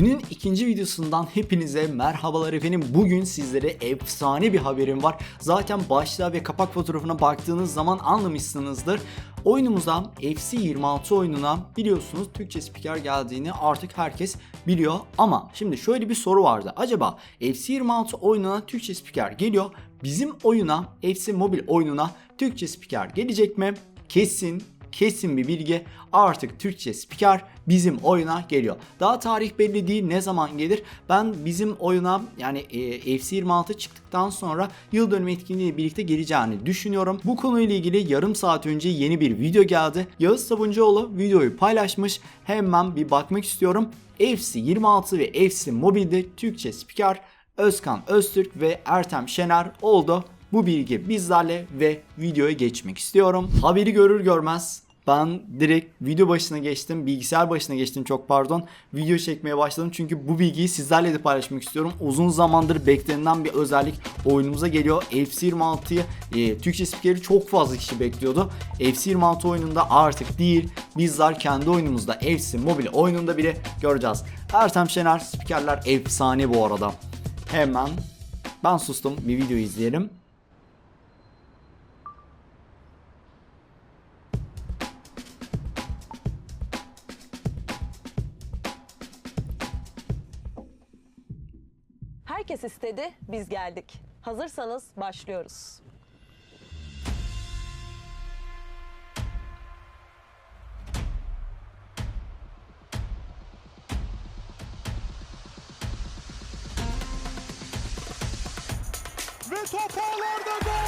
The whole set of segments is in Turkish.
Günün ikinci videosundan hepinize merhabalar efendim. Bugün sizlere efsane bir haberim var. Zaten başlığa ve kapak fotoğrafına baktığınız zaman anlamışsınızdır. Oyunumuza FC26 oyununa biliyorsunuz Türkçe spiker geldiğini artık herkes biliyor. Ama şimdi şöyle bir soru vardı. Acaba FC26 oyununa Türkçe spiker geliyor. Bizim oyuna FC Mobil oyununa Türkçe spiker gelecek mi? Kesin kesin bir bilgi artık Türkçe spiker bizim oyuna geliyor. Daha tarih belli değil ne zaman gelir. Ben bizim oyuna yani e, FC26 çıktıktan sonra yıl dönümü etkinliğiyle birlikte geleceğini düşünüyorum. Bu konuyla ilgili yarım saat önce yeni bir video geldi. Yağız Sabuncuoğlu videoyu paylaşmış. Hemen bir bakmak istiyorum. FC26 ve FC Mobil'de Türkçe spiker Özkan Öztürk ve Ertem Şener oldu. Bu bilgi bizlerle ve videoya geçmek istiyorum. Haberi görür görmez ben direkt video başına geçtim, bilgisayar başına geçtim çok pardon. Video çekmeye başladım çünkü bu bilgiyi sizlerle de paylaşmak istiyorum. Uzun zamandır beklenilen bir özellik oyunumuza geliyor. FC26'yı e, Türkçe spikeri çok fazla kişi bekliyordu. FC26 oyununda artık değil, bizler kendi oyunumuzda FC mobil oyununda bile göreceğiz. Ertem Şener spikerler efsane bu arada. Hemen ben sustum bir video izleyelim. Herkes istedi, biz geldik. Hazırsanız başlıyoruz. Ve top ağlarda gol!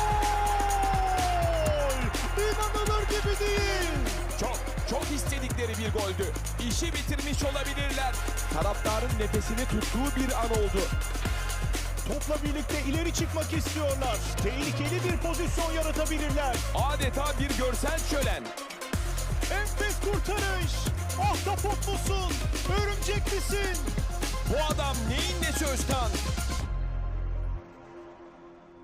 İnanılır gibi değil. Çok, çok istedikleri bir goldü. İşi bitirmiş olabilirler. Taraftarın nefesini tuttuğu bir an oldu. Topla birlikte ileri çıkmak istiyorlar. Tehlikeli bir pozisyon yaratabilirler. Adeta bir görsel şölen. Enfes kurtarış. Ahtapot musun? Örümcek misin? Bu adam neyin nesi Özkan?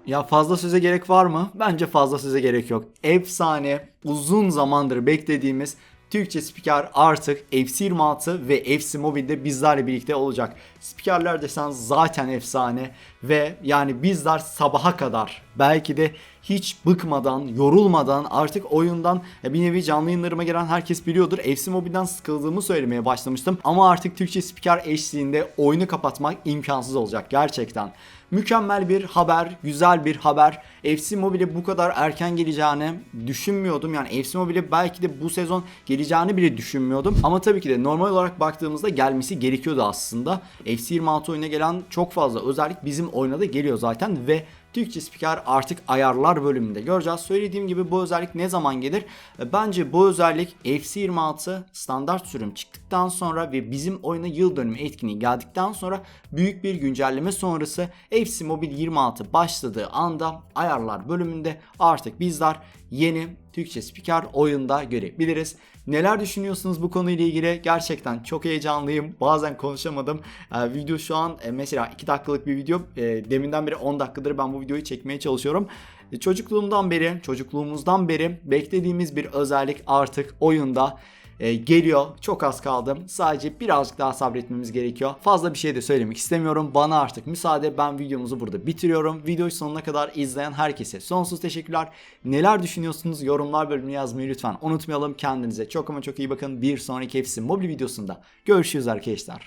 Ya fazla söze gerek var mı? Bence fazla söze gerek yok. Efsane, uzun zamandır beklediğimiz Türkçe spiker artık FC26 ve FC Mobile'de bizlerle birlikte olacak. Spikerler desen zaten efsane ve yani bizler sabaha kadar belki de hiç bıkmadan, yorulmadan artık oyundan bir nevi canlı yayınlarıma gelen herkes biliyordur. FC Mobile'den sıkıldığımı söylemeye başlamıştım. Ama artık Türkçe spiker eşliğinde oyunu kapatmak imkansız olacak gerçekten. Mükemmel bir haber, güzel bir haber. FC Mobile bu kadar erken geleceğini düşünmüyordum. Yani FC Mobile belki de bu sezon geleceğini bile düşünmüyordum. Ama tabii ki de normal olarak baktığımızda gelmesi gerekiyordu aslında. FC 26 oyuna gelen çok fazla özellik bizim oyuna da geliyor zaten ve Türkçe spiker artık ayarlar bölümünde göreceğiz. Söylediğim gibi bu özellik ne zaman gelir? E, Bence bu özellik FC26 standart sürüm çıktıktan sonra ve bizim oyuna yıl dönümü etkinliği geldikten sonra büyük bir güncelleme sonrası FC Mobile 26 başladığı anda ayarlar bölümünde artık bizler yeni Türkçe spiker oyunda görebiliriz. Neler düşünüyorsunuz bu konuyla ilgili? Gerçekten çok heyecanlıyım. Bazen konuşamadım. Ee, video şu an e, mesela 2 dakikalık bir video. E, deminden beri 10 dakikadır ben bu videoyu çekmeye çalışıyorum. E, çocukluğumdan beri, çocukluğumuzdan beri beklediğimiz bir özellik artık oyunda e, geliyor. Çok az kaldı. Sadece birazcık daha sabretmemiz gerekiyor. Fazla bir şey de söylemek istemiyorum. Bana artık müsaade. Ben videomuzu burada bitiriyorum. Videoyu sonuna kadar izleyen herkese sonsuz teşekkürler. Neler düşünüyorsunuz? Yorumlar bölümüne yazmayı lütfen unutmayalım. Kendinize çok ama çok iyi bakın. Bir sonraki hepsi mobil videosunda görüşürüz arkadaşlar.